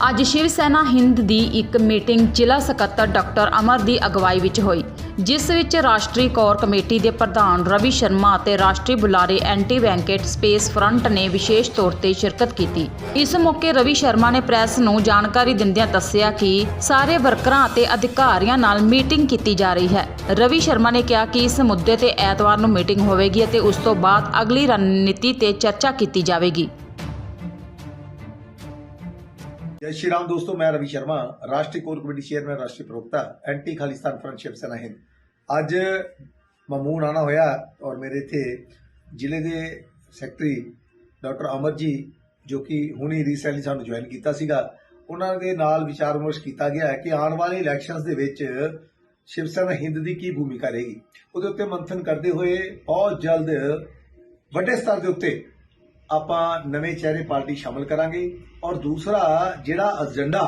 ਅੱਜ ਸ਼ਿਵ ਸੈਨਾ ਹਿੰਦ ਦੀ ਇੱਕ ਮੀਟਿੰਗ ਜ਼ਿਲ੍ਹਾ ਸਕੱਤਰ ਡਾਕਟਰ ਅਮਰ ਦੀ ਅਗਵਾਈ ਵਿੱਚ ਹੋਈ, ਜਿਸ ਵਿੱਚ ਰਾਸ਼ਟਰੀ ਕੋਰ ਕਮੇਟੀ ਦੇ ਪ੍ਰਧਾਨ ਰਵੀ ਸ਼ਰਮਾ ਅਤੇ ਰਾਸ਼ਟਰੀ ਬੁਲਾਰੇ ਐਂਟੀ ਵੈਂਕਟ ਸਪੇਸ ਫਰੰਟ ਨੇ ਵਿਸ਼ੇਸ਼ ਤੌਰ ਤੇ ਸ਼ਿਰਕਤ ਕੀਤੀ। ਇਸ ਮੌਕੇ ਰਵੀ ਸ਼ਰਮਾ ਨੇ ਪ੍ਰੈਸ ਨੂੰ ਜਾਣਕਾਰੀ ਦਿੰਦਿਆਂ ਦੱਸਿਆ ਕਿ ਸਾਰੇ ਵਰਕਰਾਂ ਅਤੇ ਅਧਿਕਾਰੀਆਂ ਨਾਲ ਮੀਟਿੰਗ ਕੀਤੀ ਜਾ ਰਹੀ ਹੈ। ਰਵੀ ਸ਼ਰਮਾ ਨੇ ਕਿਹਾ ਕਿ ਇਸ ਮੁੱਦੇ ਤੇ ਐਤਵਾਰ ਨੂੰ ਮੀਟਿੰਗ ਹੋਵੇਗੀ ਅਤੇ ਉਸ ਤੋਂ ਬਾਅਦ ਅਗਲੀ ਰਣਨੀਤੀ ਤੇ ਚਰਚਾ ਕੀਤੀ ਜਾਵੇਗੀ। जय श्री राम दोस्तों मैं रवि शर्मा राष्ट्रीय कोर कमेटी चेयरमैन राष्ट्रीय प्रवक्ता एंटी खालिस्तान फ्रंट शिव सेना हिंद ਅੱਜ ਮਮੂਨ ਆਣਾ ਹੋਇਆ ਔਰ ਮੇਰੇ ਇੱਥੇ ਜ਼ਿਲ੍ਹੇ ਦੇ ਸੈਕਟਰੀ ਡਾਕਟਰ ਅਮਰ ਜੀ ਜੋ ਕਿ ਹੁਣੀ ਰੀਸੈਂਟਲੀ ਸਾਨੂੰ ਜੁਆਇਨ ਕੀਤਾ ਸੀਗਾ ਉਹਨਾਂ ਦੇ ਨਾਲ ਵਿਚਾਰ ਵਿਮਰਸ਼ ਕੀਤਾ ਗਿਆ ਹੈ ਕਿ ਆਉਣ ਵਾਲੇ ਇਲੈਕਸ਼ਨਸ ਦੇ ਵਿੱਚ ਸ਼ਿਵ ਸੈਨਾ ਹਿੰਦ ਦੀ ਕੀ ਭੂਮਿਕਾ ਰਹੇਗੀ ਉਹਦੇ ਉੱਤੇ ਮੰਥਨ ਕਰਦੇ ਹੋਏ ਬਹੁਤ ਜਲਦ ਵੱਡੇ ਸਤਰ ਦੇ ਉੱਤੇ ਆਪਾਂ ਨਵੇਂ ਚਿਹਰੇ ਪਾਰਟੀ ਸ਼ਾਮਲ ਕਰਾਂਗੇ ਔਰ ਦੂਸਰਾ ਜਿਹੜਾ ਏਜੰਡਾ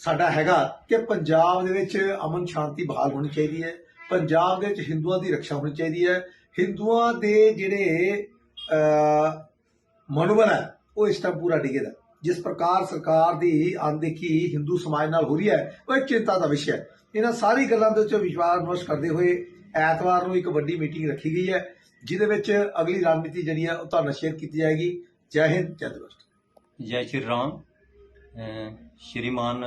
ਸਾਡਾ ਹੈਗਾ ਕਿ ਪੰਜਾਬ ਦੇ ਵਿੱਚ ਅਮਨ ਸ਼ਾਂਤੀ ਬਹਾਲ ਹੋਣੀ ਚਾਹੀਦੀ ਹੈ, ਪੰਜਾਬ ਦੇ ਵਿੱਚ ਹਿੰਦੂਆਂ ਦੀ ਰੱਖਿਆ ਹੋਣੀ ਚਾਹੀਦੀ ਹੈ, ਹਿੰਦੂਆਂ ਦੇ ਜਿਹੜੇ ਮਨੋਬਲ ਹੈ, ਉਹ ਇਸ ਟਾਈਮ ਪੂਰਾ ਡਿੱਗੇ ਦਾ ਜਿਸ ਪ੍ਰਕਾਰ ਸਰਕਾਰ ਦੀ ਅਣਦੇਖੀ ਹਿੰਦੂ ਸਮਾਜ ਨਾਲ ਹੋ ਰਹੀ ਹੈ, ਉਹ ਇੱਕ ਚਿੰਤਾ ਦਾ ਵਿਸ਼ਾ ਹੈ। ਇਹਨਾਂ ਸਾਰੀ ਗੱਲਾਂ ਦੇ ਵਿੱਚ ਵਿਚਾਰ ਵਿਮਰਸ਼ ਕਰਦੇ ਹੋਏ ਐਤਵਾਰ ਨੂੰ ਇੱਕ ਵੱਡੀ ਮੀਟਿੰਗ ਰੱਖੀ ਗਈ ਹੈ, ਜਿਹਦੇ ਵਿੱਚ ਅਗਲੀ ਰਣਨੀਤੀ ਜਿਹੜੀ ਹੈ ਉਹ ਤੁਹਾਨੂੰ ਸ਼ੇਅਰ ਕੀਤੀ ਜਾਏਗੀ। ਜੈ ਹਿੰਦ, ਜੈ ਦਿਵਸ। ਜੈ ਸ਼੍ਰੀ ਰਾਮ। ਸ਼੍ਰੀਮਾਨ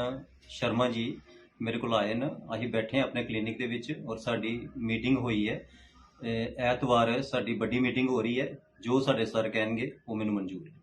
ਸ਼ਰਮਾ ਜੀ ਮੇਰੇ ਕੋਲ ਆਏ ਨੇ। ਅਸੀਂ ਬੈਠੇ ਹਾਂ ਆਪਣੇ ਕਲੀਨਿਕ ਦੇ ਵਿੱਚ ਔਰ ਸਾਡੀ ਮੀਟਿੰਗ ਹੋਈ ਹੈ। ਐਤਵਾਰ ਸਾਡੀ ਵੱਡੀ ਮੀਟਿੰਗ ਹੋ ਰਹੀ ਹੈ। ਜੋ ਸਾਡੇ ਸਰ ਕਹਿਣਗੇ, ਉਹ ਮੈਨੂੰ ਮਨਜ਼ੂਰ ਹੈ।